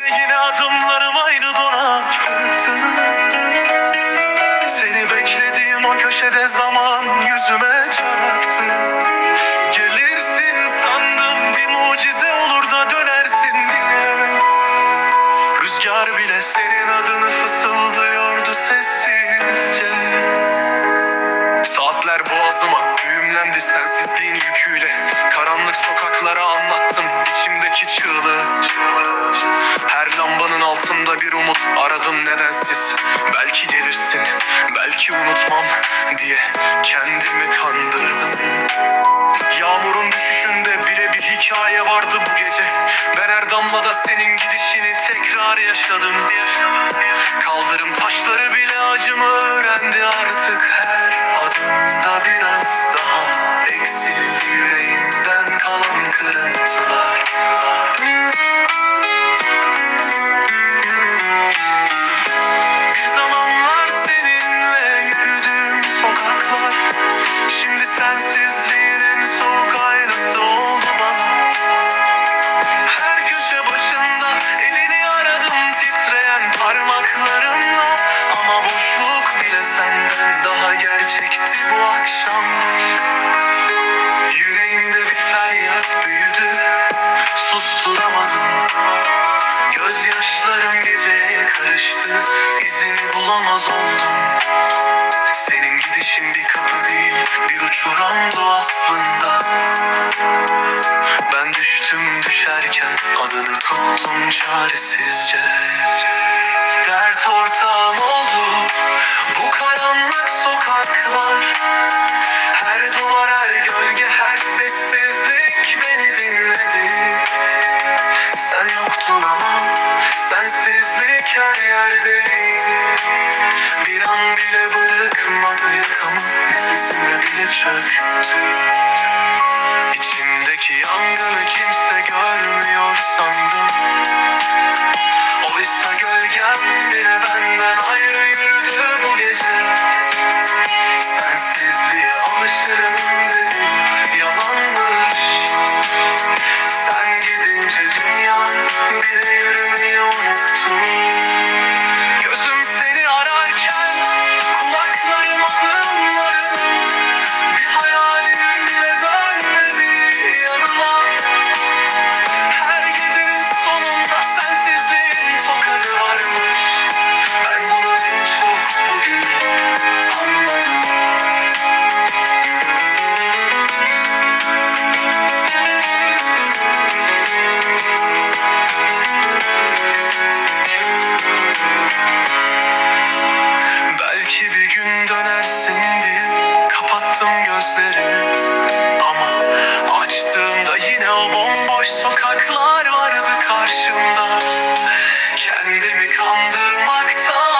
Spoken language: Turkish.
Yine adımlarım aynı donaklıktı Seni beklediğim o köşede zaman yüzüme çarptı. Gelirsin sandım bir mucize olur da dönersin diye. Rüzgar bile senin adını fısıldıyordu sessizce. Saatler boğazıma düğümlendi sensizliğin yüküyle. Karanlık sokaklara anlattım içimdeki çığlığı nedensiz Belki gelirsin, belki unutmam diye kendimi kandırdım. Yağmurun düşüşünde bile bir hikaye vardı bu gece. Ben her damlada senin gidişini tekrar yaşadım. Kaldırım taşları bile acımı öğrendi artık her Gözyaşlarım geceye karıştı izini bulamaz oldum. Senin gidişin bir kapı bir uçuramdı aslında. Ben düştüm düşerken adını tuttum çaresizce. Dert ortağım oldu. Bu karanlık sokaklar. Her duvar her gölge her sessizlik beni dinledi. Sen yoktun ama sensizlik her yerdeydi Bir an bile bırakmadı yakamı nefesime bile çöktü. İçimdeki yangını kimse görmüyor sandım. Oysa gölgem bile Kapattım gözlerimi. Ama açtığımda yine o bomboş sokaklar vardı karşımda. Kendimi kandırmaktan